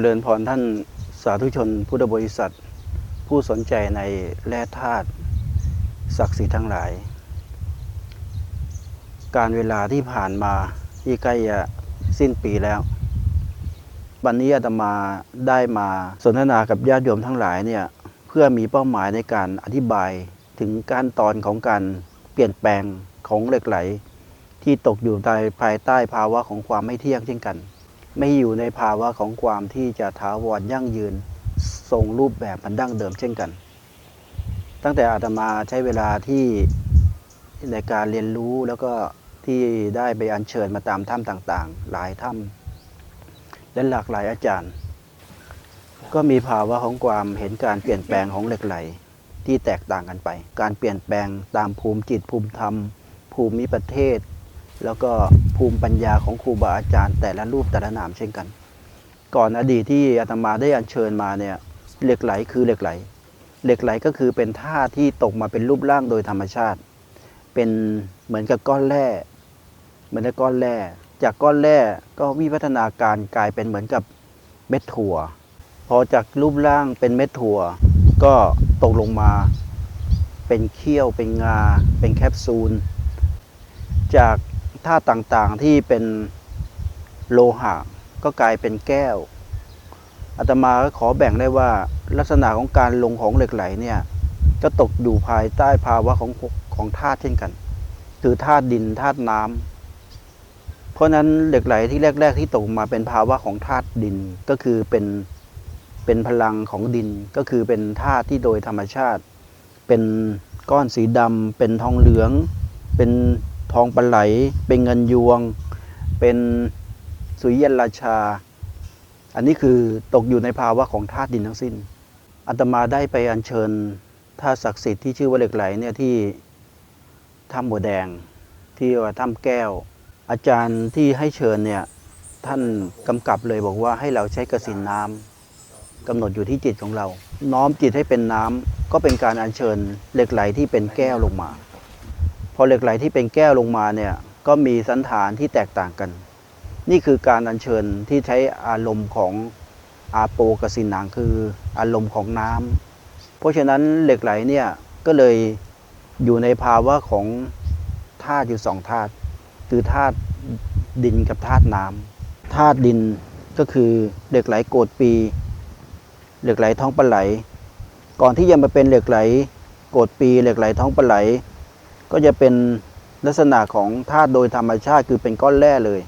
เจริญพรท่านสาธุชนพุทธบริษัท ผู้สนใจในแร่ธาตุศักดิ์สิทธิ์ทั้งหลาย การเวลาที่ผ่านมาที่ใกล้จะสิ้นปีแล้ว วันนี้อาตมาได้มาสนทนากับญาติโยมทั้งหลายเนี่ยเพื่อมีเป้าหมายในการอธิบายถึงการตอนของการเปลี่ยนแปลงของเหล็กไหล ที่ตกอยู่ในภายใต้ภาวะของความไม่เที่ยงเช่นกัน ไม่อยู่ในภาวะของความที่จะถาวรยั่งยืนทรงรูปแบบมันดั้งเดิมเช่นกัน ตั้งแต่อาตมาใช้เวลาที่ในการเรียนรู้แล้วก็ที่ได้ไปอัญเชิญมาตามถ้ำต่างๆ หลายถ้ำและหลากหลายอาจารย์ ก็มีภาวะของความเห็นการเปลี่ยนแปลงของเหล็กไหลที่แตกต่างกันไป การเปลี่ยนแปลงตามภูมิจิตภูมิธรรม ภูมิประเทศ แล้วก็ภูมิปัญญาของครูบาอาจารย์ แต่ละรูปแต่ละนามเช่นกัน ก่อนอดีตที่อาตมาได้อัญเชิญมาเนี่ยเหล็กไหลคือเหล็กไหล เหล็กไหลก็คือเป็นธาตุที่ตกมาเป็นรูปร่างโดยธรรมชาติ เป็นเหมือนกับก้อนแร่เหมือนกับก้อนแร่จากก้อนแร่ก็วิวัฒนาการกลายเป็นเหมือนกับเม็ดถั่ว พอจากรูปร่างเป็นเม็ดถั่ว ก็ตกลงมาเป็นเขี้ยวเป็นงา เป็นแคปซูล จาก ธาตุต่างๆที่เป็นโลหะก็กลายเป็นแก้วอาตมาก็ขอแบ่งได้ว่าลักษณะของการลงของเหล็กไหลเนี่ยก็ตกอยู่ภายใต้ภาวะของของธาตุเช่นกัน คือธาตุดินธาตุน้ำเพราะฉะนั้นเหล็กไหลที่แรก ๆ ที่ตกมาเป็นภาวะของธาตุดินก็คือเป็นเป็นพลังของดินก็คือเป็นธาตุที่โดยธรรมชาติ เป็นก้อนสีดำเป็นทองเหลือง เป็น ทองปลาไหล เป็นเงินยวง เป็นสุริยันราชา อันนี้คือตกอยู่ในภาวะของธาตุดินทั้งสิ้นอัตมาได้ไปอัญเชิญธาตุศักดิ์สิทธิ์ที่ชื่อว่าเหล็กไหลเนี่ยที่ถ้ำบัวแดงที่ว่าถ้ำแก้ว อาจารย์ที่ให้เชิญเนี่ยท่านกำกับเลยบอกว่าให้เราใช้กระสินน้ำกำหนดอยู่ที่จิตของเรา น้อมจิตให้เป็นน้ำก็เป็นการอัญเชิญเหล็กไหลที่เป็นแก้วลงมา อเหล็กไหลที่เป็นแก้วลงมาเนี่ยก็มีสันฐานที่แตกต่างกัน นี่คือการอัญเชิญที่ใช้อารมณ์ของอาโปกสินังคืออารมณ์ของน้ำเพราะฉะนั้นเหล็กไหลเนี่ยก็เลยอยู่ในภาวะของธาตุอยู่สองธาตุคือธาตุดินกับธาตุน้ำธาตุดินก็คือเหล็กไหลโกดปี เหล็กไหลท้องปลาไหล ก่อนที่จะมาเป็นเหล็กไหลโกดปี เหล็กไหลท้องปลาไหล ก็จะเป็นลักษณะของธาตุโดยธรรมชาติคือเป็นก้อนแร่เลย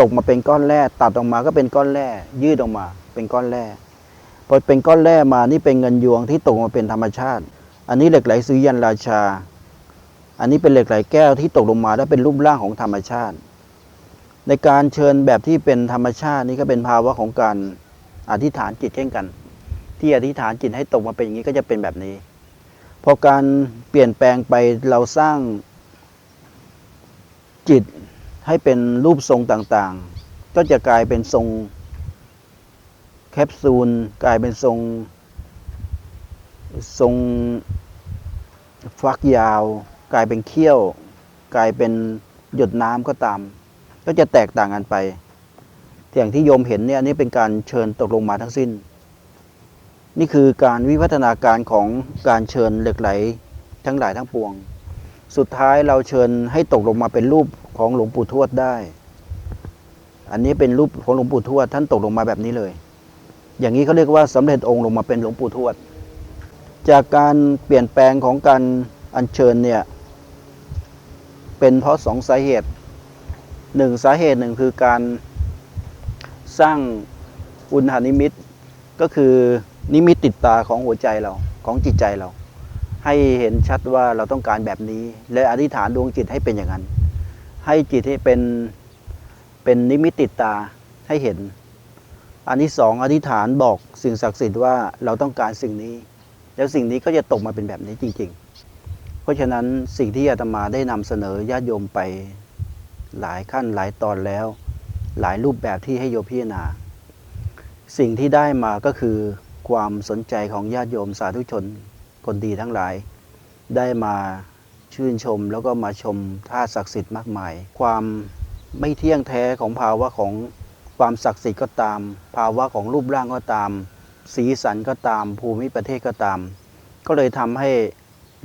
ตกมาเป็นก้อนแร่ตัดออกมาก็เป็นก้อนแร่ยืดออกมา เป็นก้อนแร่พอเป็นก้อนแร่มานี่เป็นเงินยวงที่ตกมาเป็นธรรมชาติ อันนี้เหล็กไหลสุริยันราชา อันนี้เป็นเหล็กไหลแก้วที่ตกลงมาแล้วเป็นรูปร่างของธรรมชาติ ในการเชิญแบบที่เป็นธรรมชาตินี่ก็เป็นภาวะของการอธิษฐานจิตเช่นกัน ที่อธิษฐานจิตให้ตกมาเป็นอย่างนี้ก็จะเป็นแบบนี้ พอการเปลี่ยนแปลงไปเราสร้างจิตให้เป็นรูปทรงต่างๆ ก็จะกลายเป็นทรงแคปซูล กลายเป็นทรง ทรงฟักยาว กลายเป็นเขี้ยว กลายเป็นหยดน้ำก็ตาม ก็จะแตกต่างกันไปอย่างที่โยมเห็นเนี่ยนนี้เป็นการเชิญตกลงมาทั้งสิ้น นี่คือการวิวัฒนาการของการเชิญเหล็กไหลทั้งหลายทั้งปวง สุดท้ายเราเชิญให้ตกลงมาเป็นรูปของหลวงปู่ทวดได้ อันนี้เป็นรูปของหลวงปู่ทวดท่านตกลงมาแบบนี้เลย อย่างนี้เขาเรียกว่าสำเร็จองค์ลงมาเป็นหลวงปู่ทวด จากการเปลี่ยนแปลงของการอัญเชิญเนี่ยเป็นเพราะสองสาเหตุหนึ่งสาเหตุหนึ่งคือการสร้างอุณหานิมิตก็คือ นิมิตติดตาของหัวใจเราของจิตใจเรา ให้เห็นชัดว่าเราต้องการแบบนี้ และอธิษฐานดวงจิตให้เป็นอย่างนั้น ให้จิตให้เป็นเป็นนิมิตติดตาให้เห็น อันที่สองอธิษฐานบอกสิ่งศักดิ์สิทธิ์ว่าเราต้องการสิ่งนี้ แล้วสิ่งนี้ก็จะตกมาเป็นแบบนี้จริง ๆ เพราะฉะนั้นสิ่งที่อาตมาได้นำเสนอญาติโยมไปหลายขั้นหลายตอนแล้ว หลายรูปแบบที่ให้โยมพิจารณา สิ่งที่ได้มาก็คือ ความสนใจของญาติโยมสาธุชนคนดีทั้งหลาย ได้มาชื่นชมแล้วก็มาชมท่าศักดิ์สิทธิ์มากมาย ความไม่เที่ยงแท้ของภาวะของความศักดิ์สิทธิ์ก็ตาม ภาวะของรูปร่างก็ตาม สีสันก็ตาม ภูมิประเทศก็ตาม ก็เลยทำให้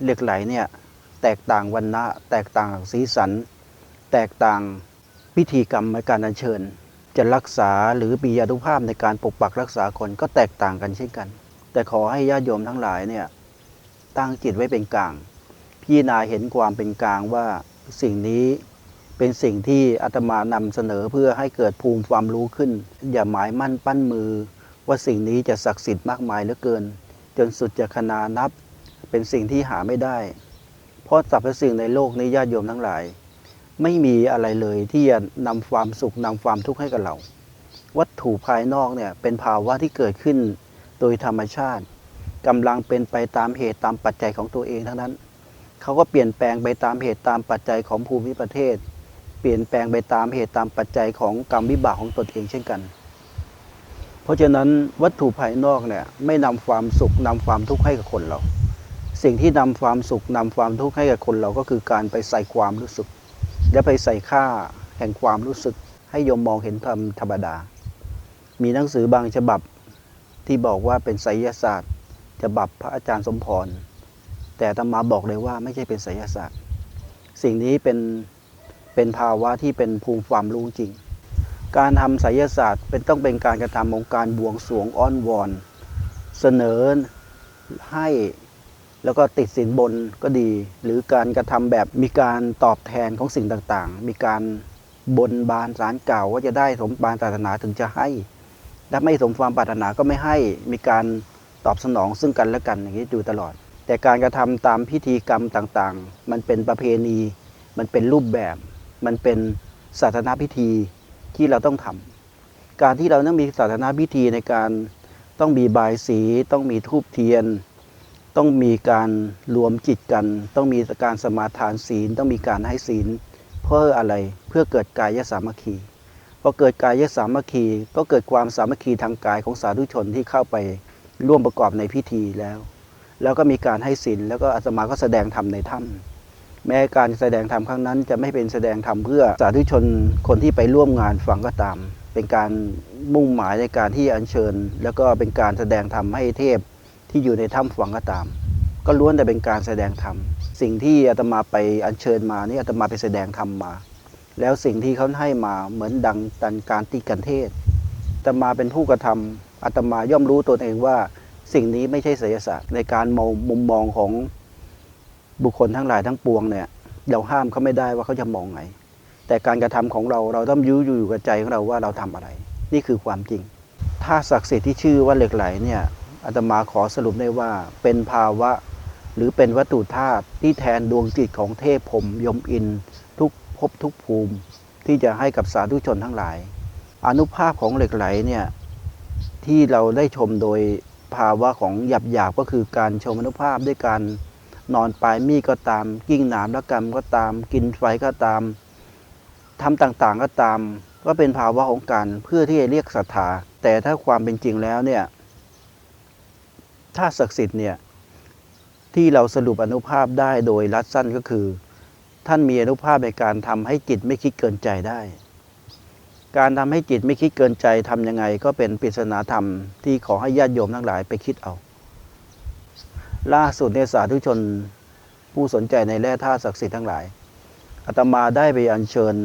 เหล็กไหลเนี่ยแตกต่างวันนะแตกต่างสีสัน แตกต่างพิธีกรรมในการอัญเชิญ จะรักษาหรือมีอานุภาพในการปกปักรักษาคนก็แตกต่างกันเช่นกัน แต่ขอให้ญาติโยมทั้งหลายเนี่ยตั้งจิตไว้เป็นกลาง พี่นาเห็นความเป็นกลางว่าสิ่งนี้เป็นสิ่งที่อาตมานำเสนอเพื่อให้เกิดภูมิความรู้ขึ้น อย่าหมายมั่นปั้นมือ ว่าสิ่งนี้จะศักดิ์สิทธิ์มากมายเหลือเกิน จนสุดจะขนานับ เป็นสิ่งที่หาไม่ได้ เพราะสรรพสิ่งในโลกนี้ญาติโยมทั้งหลาย ไม่มีอะไรเลยที่จะนำความสุขนำความทุกข์ให้กับเรา วัตถุภายนอกเนี่ยเป็นภาวะที่เกิดขึ้นโดยธรรมชาติกำลังเป็นไปตามเหตุตามปัจจัยของตัวเองทั้งนั้นเขาก็เปลี่ยนแปลงไปตามเหตุตามปัจจัยของภูมิประเทศ เปลี่ยนแปลงไปตามเหตุตามปัจจัยของกรรมวิบากของตนเองเช่นกัน เพราะฉะนั้นวัตถุภายนอกเนี่ยไม่นำความสุขนำความทุกข์ให้กับคนเรา สิ่งที่นำความสุขนำความทุกข์ให้กับคนเราก็คือการไปใส่ความรู้สึก และไปใส่ค่าแห่งความรู้สึก ให้โยมมองเห็นธรรมธรรมดา มีหนังสือบางฉบับที่บอกว่าเป็นไสยศาสตร์ฉบับพระอาจารย์สมพร แต่ตมาบอกเลยว่าไม่ใช่เป็นไสยศาสตร์ สิ่งนี้เป็นเป็นภาวะที่เป็นภูมิความรู้จริง การทำไสยศาสตร์เป็นต้องเป็นการกระทำของการบวงสรวงอ้อนวอน เสนอให้ แล้วก็ติดสินบนก็ดี หรือการกระทำแบบมีการตอบแทนของสิ่งต่างๆ มีการบนบานสารเก่าว่าจะได้สมปรารถนาถึงจะให้ถ้าไม่สมความปรารถนาก็ไม่ให้มีการตอบสนองซึ่งกันและกันอย่างนี้อยู่ตลอด แต่การกระทำตามพิธีกรรมต่างๆ มันเป็นประเพณี มันเป็นรูปแบบ มันเป็นศาสนาพิธีที่เราต้องทำการที่เราต้องมีศาสนาพิธีในการต้องมีบายสี ต้องมีทูบเทียน ต้องมีการรวมจิตกัน ต้องมีการสมาทานศีล ต้องมีการให้ศีล เพื่ออะไรเพื่อเกิดกายสามัคคีพอเกิดกายสามัคคีก็เกิดความสามัคคีทางกายของสาธุชนที่เข้าไปร่วมประกอบในพิธีแล้ว แล้วก็มีการให้ศีลแล้วก็อาตมาก็แสดงธรรมในถ้ำแม้การแสดงธรรมครั้งนั้น จะไม่เป็นแสดงธรรมเพื่อสาธุชนคนที่ไปร่วมงานฟังก็ตาม เป็นการมุ่งหมายในการที่อัญเชิญ แล้วก็เป็นการแสดงธรรมให้เทพ ที่อยู่ในถ้ำฟังก็ตาม ก็ล้วนแต่เป็นการแสดงธรรม สิ่งที่อาตมาไปอัญเชิญมานี่อาตมาไปแสดงธรรมมา แล้วสิ่งที่เขาให้มาเหมือนดังตันการตีกันเทศอาตมาเป็นผู้กระทำอาตมาย่อมรู้ตนเองว่า สิ่งนี้ไม่ใช่ไสยศาสตร์ในการมองมุมมองของบุคคลทั้งหลายทั้งปวงเนี่ยเราห้ามเขาไม่ได้ว่าเขาจะมองไง แต่การกระทำของเราเราต้องยื้ออยู่กับใจของเราว่าเราทำอะไร นี่คือความจริง ถ้าศักดิ์สิทธิ์ที่ชื่อว่าเหล็กไหลเนี่ย อาตมาขอสรุปได้ว่าเป็นภาวะหรือเป็นวัตถุธาตุที่แทนดวงจิตของเทพพรมยมอิน ทุกภพทุกภูมิ ที่จะให้กับสาธุชนทั้งหลาย อนุภาพของเหล็กไหลเนี่ยที่เราได้ชมโดยภาวะของหยาบหยาบๆก็คือการชมอนุภาพด้วยการนอนปลายมีก็ตาม กิ้งหนามและกรรมก็ตาม กินไฟก็ตามทำต่างๆก็ตาม ก็เป็นภาวะของการเพื่อที่จะเรียกศรัทธาแต่ถ้าความเป็นจริงแล้วเนี่ย ถ้าศักดิ์สิทธิ์เนี่ยที่เราสรุปอนุภาพได้โดยรัดสั้นก็คือ ท่านมีอนุภาพในการทำให้จิตไม่คิดเกินใจได้ การทำให้จิตไม่คิดเกินใจทำยังไงก็เป็นปริศนาธรรมที่ขอให้ญาติโยมทั้งหลายไปคิดเอา ล่าสุดในยสาธุชนผู้สนใจในแร่ธาตุศักดิ์สิทธิ์ทั้งหลายอาตมาได้ไปอัญเชิญ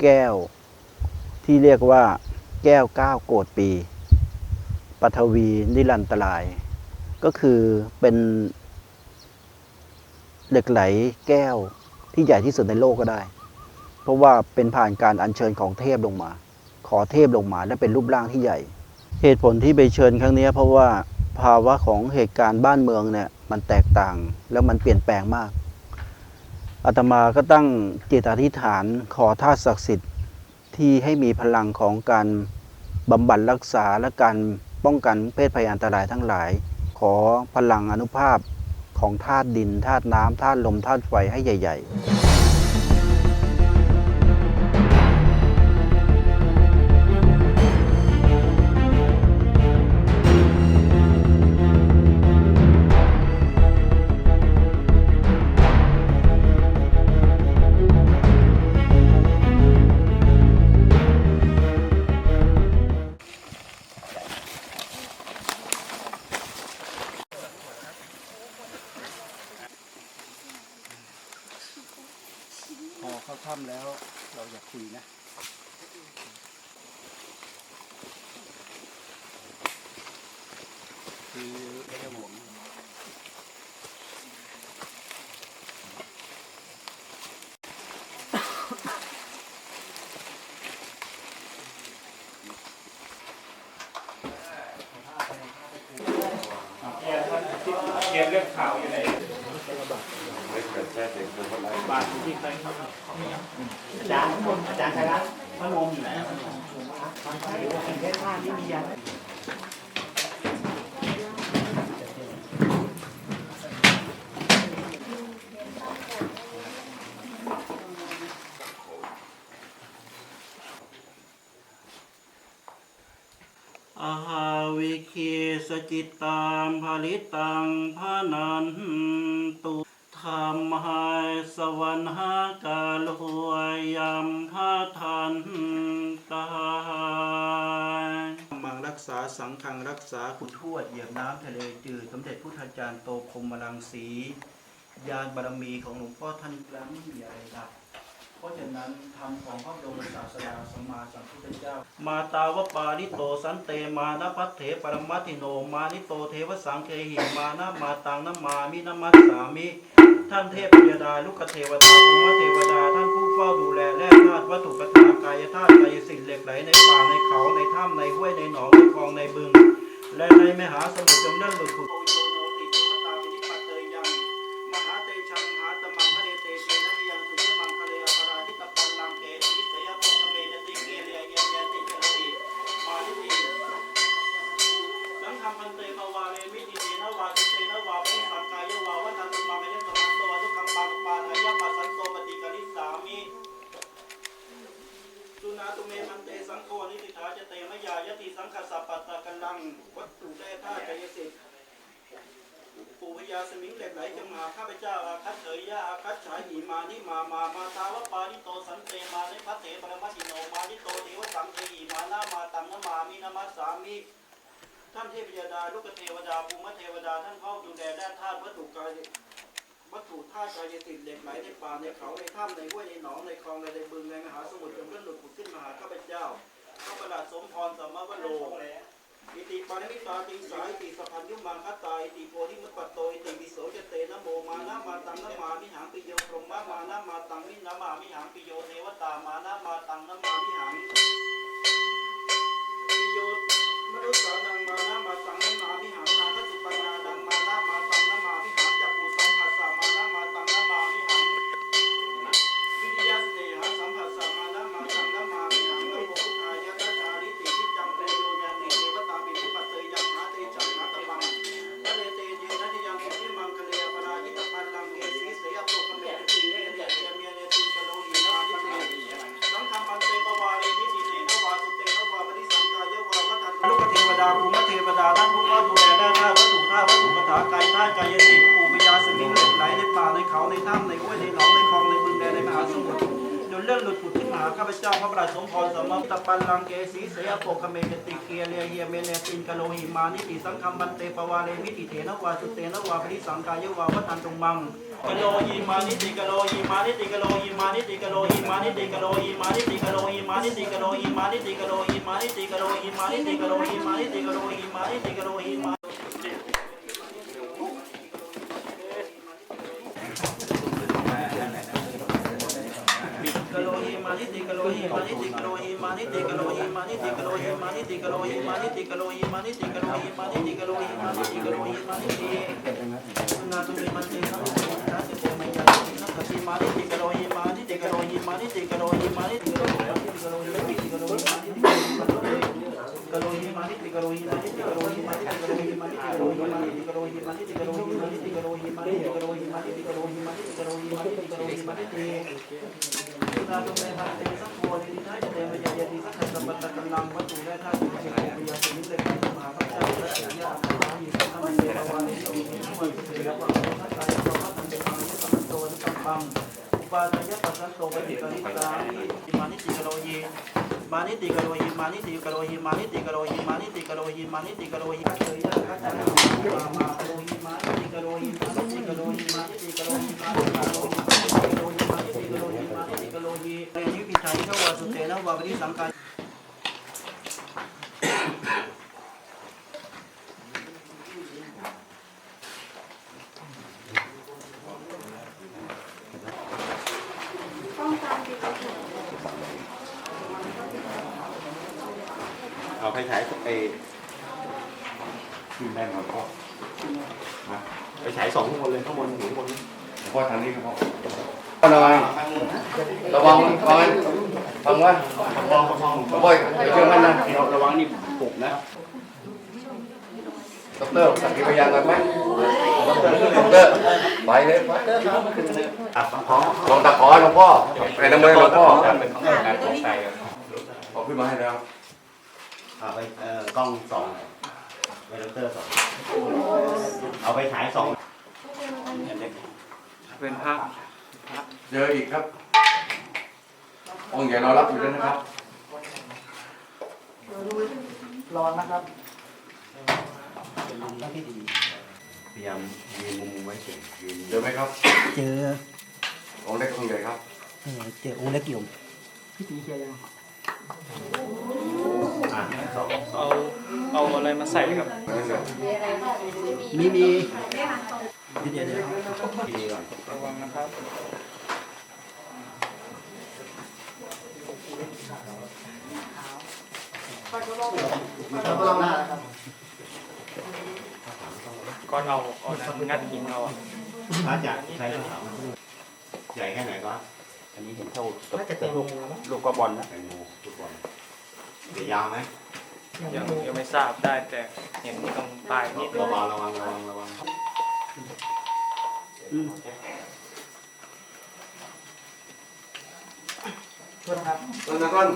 แก้วที่เรียกว่าแก้วเก้าโกดปีปฐวีนิรันตราย ก็คือเป็นเหล็กไหลแก้วที่ใหญ่ที่สุดในโลกก็ได้ เพราะว่าเป็นผ่านการอัญเชิญของเทพลงมา ขอเทพลงมาและเป็นรูปร่างที่ใหญ่ เหตุผลที่ไปเชิญครั้งนี้เพราะว่าภาวะของเหตุการณ์บ้านเมืองเนี่ยมันแตกต่างแล้วมันเปลี่ยนแปลงมากอาตมาก็ตั้งจิตอธิษฐานขอธาศักดิ์สิทธิ์ที่ให้มีพลังของการบำบัดรักษาและการป้องกันเพศภัยอันตรายทั้งหลาย ขอพลังอนุภาพของธาตุดินธาตุน้ำธาตุลมธาตุไฟให้ใหญ่ ๆ ค่ำแล้วเราอยากคุยนะ ริตังพานันตุธรรมหายสวรรคากาลหวยยำพาทันตายมังรักษาสังฆังรักษาขุนทวดเหยียบน้ำทะเลจืดสมเด็จพุทธาจารย์โตคมมลังสียาณบารมีของหลวงพ่อท่านแล้วไม่มีอรดับเพราะฉะนั้นธรรมของพระโรมศาสดาสมมาสัมพุทธเจ้า มาตาวปาลิโตสันเตมานาพัทเถปรมัติโนมานิโตเทวสังเคหิมานามาตังนัมามินามัสสามิ ท่านเทพยดาลูกเทวดาภูมาเทวดา ท่านผู้เฝ้าดูแลแร่ธาตุวัตถุปฐานกายธาตุกายสิ่งเหล็กไหลในป่าในเขาในถ้ำในห้วยในหนองในคลองในบึง และในมหาสมุทรจงได้หลุดผุก วัตถุแร่ธาตุกายสิทธิ์ปูพยาสมิงเหล็กไหลจงมาข้าพเจ้าอาคัตเถยยะอาคัตฉายหีมานิมามามาตาวปาลิโตสันเตมาในพระเตปรมัติโนมานิโตเทวสังเทหีมานามาตังนมามินามาสามีท่านเทพยดาลูกเทวดาภูมิเทวดาท่านเฝ้าดูแลด้านธาตุวัตถุกายวัตถุธาตุกายสิทธิ์เหล็กไหลในป่าในเขาในถ้ำในห้วยในหนองในคลองในบึงในมหาสมุทรจนเลื่อนหลุดขึ้นมาหาข้าพเจ้าข้าประจ้าสมพรสัมมาวโล อิติปานิมิตาติสายติสัพพัญยุมังคตาอิติโพธิมุตปโตอิติวิโสจเตนะโมมานะมาตังนะมามิหังปิโยพรหมมานะมาตังมินะมามิหังปิโยเทวตามานะมาตังนะมามิหังปิโยมนุษย์สา แลตินกโลหิมานิติสังคัมบันเตปวาเลมิติเถนวาสุเตนวาปริสังกายวาวัฏันตุมังกโลหิมานิติกโลหิมานิติกโลหิมานิติกโลหิมานิติกโลหิมานิติกโลหิมานิติกโลหิมานิติกโลหิมานิติกโลหิมานิติกโลหิมานิติกโลหิมานิติกโลหิมา มานิติกโลหิมานิติกโลหิมานิติกโลหิมานิติกโลหิมานิติกโลหิมานิติกโลหิมานิติกโลหิมานิติกโลหิมานิติกโลหิมานิตินาตุมิมันติสัมปุนาติโกมัยยะติสัมปติมานิติกโลหิมานิติกโลหิมานิติกโลหิมานิติกโลหิ อุปาทยปัสสโตปฏิปริตาอิมานิจิกโรเย मानी दी करो ही मानी दी करो ही मानी दी करो ही मानी दी करो ही मानी दी करो ही बिछाई का हुआ सुतेना बबरी संका ฉายไอ้แม่นครับพ่อไปฉายสองข้างบนเลยข้างบนหนูข้างบนพ่อทางนี้ครับพ่อระวังระวังระวังฟังว่าระวังระวังระวังเชื่อมันนะระวังนี่ปลุกนะด็อกเตอร์สักขีพยานกันไหมด็อกเตอร์ด็อกเตอร์ไปเลยไปลองตะขอหลวงพ่อไปน้ำมือหลวงพ่อเอาขึ้นมาให้แล้ว เอาไปเอ่อกล้องสองไวเลเตอร์สองเอาไปฉายสองเป็นพระเจออีกครับ องค์ใหญ่รอรับอยู่ด้วยนะครับ ร้อนนะครับ พยายามยืนมุมไว้เฉยยืนเจอไหมครับ เจอองค์เล็กองค์ใหญ่ครับเจอองค์เล็กอยู่อะสอง เอาเอาอะไรมาใส่ครับมีมีเดี๋ยวเดี๋ยวทีนี้ก่อนระวังนะครับเราหน้าครับก็เอาเอานั้นงัดหินเอาอะพระจะใช้กระถางใหญ่แค่ไหนก็อั นนี้เห็นเท่ากับลูกลูกกระบอลนะแตงโมลูกบอลเดี๋ยวยาวไหมยังยังไม่ทราบได้แต่เห็นตรงปลายนิดระวังระวังระวังระวังช่วยนะครับต้นนะต้น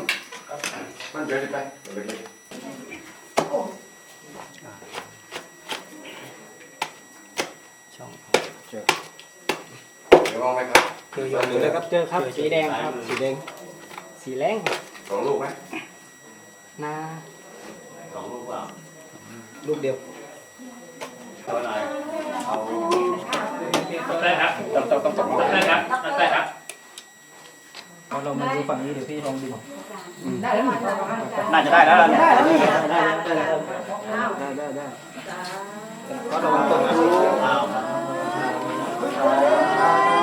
ต้นเจอไปเดี๋ยวไปช่องเดี๋ยวมองไหมครับ เจออยู่เลยครับเจอครับสีแดงครับ สีแดงสีแรงสองลูกไหมนาสองลูกเปล่าลูกเดียวเท่าไหร่เอาได้ครับต้องต้องต้องได้ครับได้ครับเอาเรามาดูฝั่งนี้เดี๋ยวพี่ลองดูน่าจะได้แล้วล่ะได้ได้ได้ได้ได้ก็ระวังตกดูเดี๋ยวเดี๋ยวดูเอาขันน้ำมนต์ให้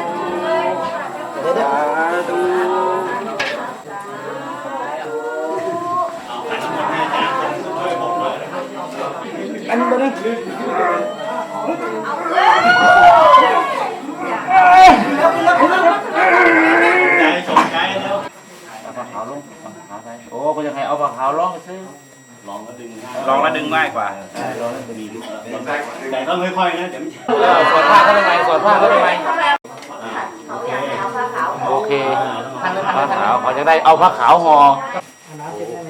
อันนี้ตันี้ใจสนใจแล้วเอาปลาขาวลงปลาขาวไปโอ้ก็ยังไงเอาปลาขาวลงซื้อลองแล้วดึงลองแล้วดึงง่ายกว่าลองแล้วดีลึกแต่ต้องค่อยๆนะเดี๋ยวเออสอดผ้าเขาทำไมสอดผ้าเขาทำไม โอเค ผ้าขาวเขาจะได้เอาผ้าขาวห่อน้ำเช็ดได้ไหม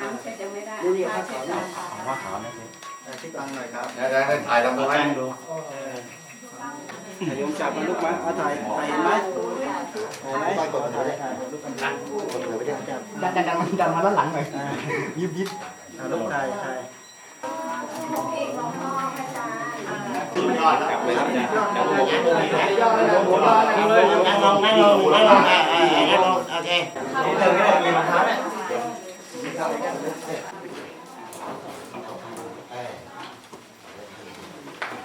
น้ำเช็ดยังไม่ได้นี่ครับขอหน้าผ้าขาวนะที่กลางหน่อยครับได้ได้ได้ถ่ายทำตรงไหนแป้งดูถ่ายยงจับมันลูกไหมเอาถ่ายถ่ายเห็นไหมเห็นไหมถ่ายถ่ายถ่ายลูกกันดันดันดันดันมาด้านหลังหน่อยยิบยิบลูกถ่ายถ่ายยอดกลับเลยครับอาจารย์นั่งลงนั่งลงนั่งลงนั่งลงนั่ง ลงนั่งลงโอเคเดินไม่ได้มีรองเท้าเนี่ย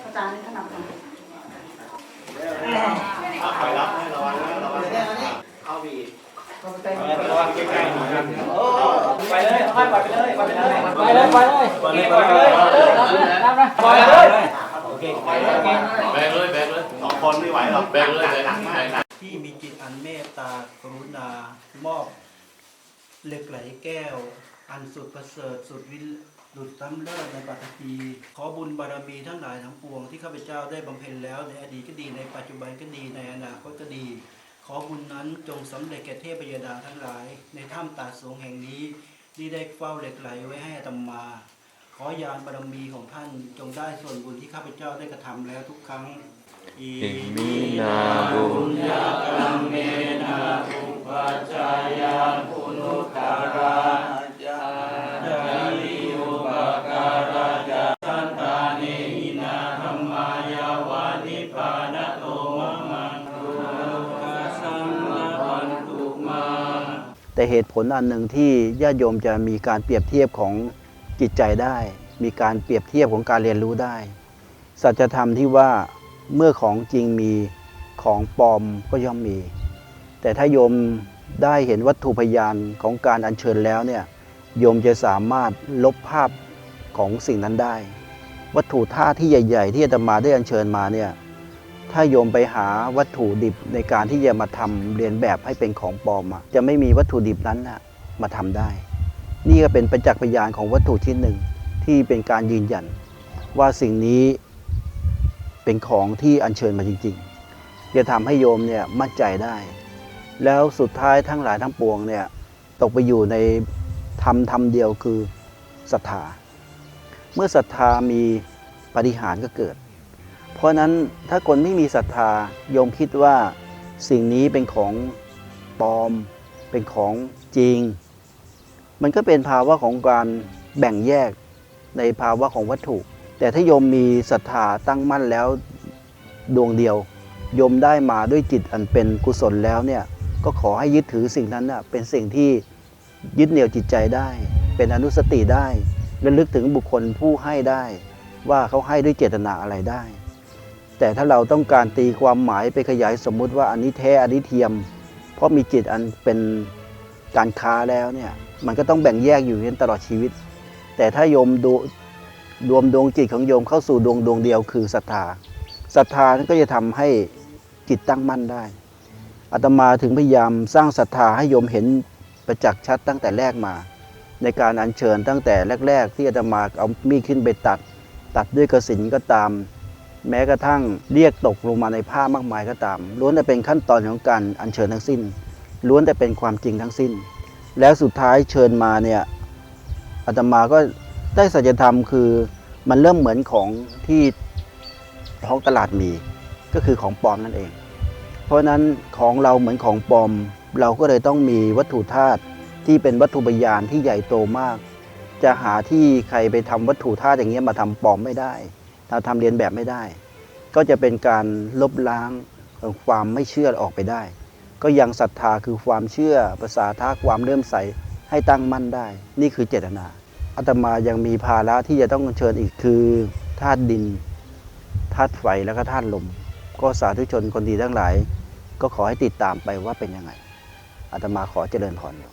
อาจารย์นี่ถนัดไหมคอยรับระวังนะระวังเอาบีระวังใกล้ๆหน่อยครับไปเลยค่อยปล่อยไปเลยปล่อยไปเลยไปเลยไปเลยไปเลยไปเลยไปเลยโอเคแบกเลยแบกเลยสองคนไม่ไหวหรอกแบกเลยหนักมากหนัก ที่มีจิตอันเมตตากรุณามอบเหล็กไหลแก้ว อันสุดประเสริฐสุดวิหลุดล้ำเลิศในปัตตภีขอบุญบารมีทั้งหลายทั้งปวงที่ข้าพเจ้าได้บำเพ็ญแล้วในอดีตก็ดีในปัจจุบันก็ดีในอนาคตก็ดี ขอบุญนั้นจงสำเร็จแก่เทพยดาทั้งหลาย ในถ้ำตาสงแห่งนี้ที่ได้เฝ้าเหล็กไหลไว้ให้อาตมา ขอยานบารมีของท่านจงได้ส่วนบุญที่ข้าพเจ้าได้กระทำแล้วทุกครั้ง อิมินาบุญญากรรมเมนาอุปัจจายาคุณุตาราจาริอุปการาจาสันตานหินาธรรมายาวานิพานะโตมะมันตุสังนาพันตุมาแต่เหตุผลอันหนึ่งที่ญาติโยมจะมีการเปรียบเทียบของจิตใจได้ มีการเปรียบเทียบของการเรียนรู้ได้ สัจธรรมที่ว่า เมื่อของจริงมีของปลอมก็ย่อมมี แต่ถ้าโยมได้เห็นวัตถุพยานของการอัญเชิญแล้วเนี่ยโยมจะสามารถลบภาพของสิ่งนั้นได้ วัตถุธาตุที่ใหญ่ ๆ ที่อาตมาได้อัญเชิญมาเนี่ยถ้าโยมไปหาวัตถุดิบในการที่จะมาทำเรียนแบบให้เป็นของปลอมอะจะไม่มีวัตถุดิบนั้นนะมาทำได้ นี่ก็เป็นประจักษ์พยานของวัตถุชิ้นหนึ่งที่เป็นการยืนยัน ว่าสิ่งนี้ เป็นของที่อัญเชิญมาจริงๆ จะทำให้โยมเนี่ยมั่นใจได้ แล้วสุดท้ายทั้งหลายทั้งปวงเนี่ยตกไปอยู่ในธรรมธรรมเดียวคือศรัทธา เมื่อศรัทธามีปฏิหารก็เกิด เพราะนั้นถ้าคนไม่มีศรัทธาโยมคิดว่าสิ่งนี้เป็นของปลอม เป็นของจริง มันก็เป็นภาวะของการแบ่งแยกในภาวะของวัตถุ แต่ถ้าโยมมีศรัทธาตั้งมั่นแล้วดวงเดียว โยมได้มาด้วยจิตอันเป็นกุศลแล้วเนี่ยก็ขอให้ยึดถือสิ่งนั้นนะเป็นสิ่งที่ยึดเหนี่ยวจิตใจได้ เป็นอนุสติได้ระลึกถึงบุคคลผู้ให้ได้ ว่าเขาให้ด้วยเจตนาอะไรได้ แต่ถ้าเราต้องการตีความหมายไปขยายสมมุติว่าอันนี้แท้อันนี้เทียม เพราะมีจิตอันเป็นการค้าแล้วเนี่ยมันก็ต้องแบ่งแยกอยู่อย่นตลอดชีวิต แต่ถ้าโยมดู รวมดวงจิตของโยมเข้าสู่ดวงดวงเดียวคือศรัทธาศรัทธานั้นก็จะทำให้จิตตั้งมั่นได้อาตมาถึงพยายามสร้างศรัทธาให้โยมเห็นประจักษ์ชัดตั้งแต่แรกมา ในการอัญเชิญตั้งแต่แรก ๆ ที่อาตมาเอามีดขึ้นไปตัด ตัดด้วยกระสินก็ตาม แม้กระทั่งเรียกตกลงมาในผ้ามากมายก็ตามล้วนแต่เป็นขั้นตอนของการอัญเชิญทั้งสิ้นล้วนแต่เป็นความจริงทั้งสิ้น แล้วสุดท้ายเชิญมาเนี่ยอาตมาก็ได้สัจธรรมคือ มันเริ่มเหมือนของที่ท้องตลาดมีก็คือของปลอมนั่นเอง เพราะฉะนั้นของเราเหมือนของปลอม เราก็เลยต้องมีวัตถุธาตุที่เป็นวัตถุพยานที่ใหญ่โตมาก จะหาที่ใครไปทำวัตถุธาตุอย่างเงี้ยมาทำปลอมไม่ได้เราทำเรียนแบบไม่ได้ ก็จะเป็นการลบล้างความไม่เชื่อออกไปได้ ก็ยังศรัทธาคือความเชื่อภาษาท่าความเลื่มใสให้ตั้งมั่นได้ นี่คือเจตนา อาตมายังมีภาระที่จะต้องเชิญอีกคือธาตุดินธาตุไฟแล้วก็ธาตุลม ก็สาธุชนคนดีทั้งหลาย ก็ขอให้ติดตามไปว่าเป็นยังไงอาตมาขอเจริญพรอยู่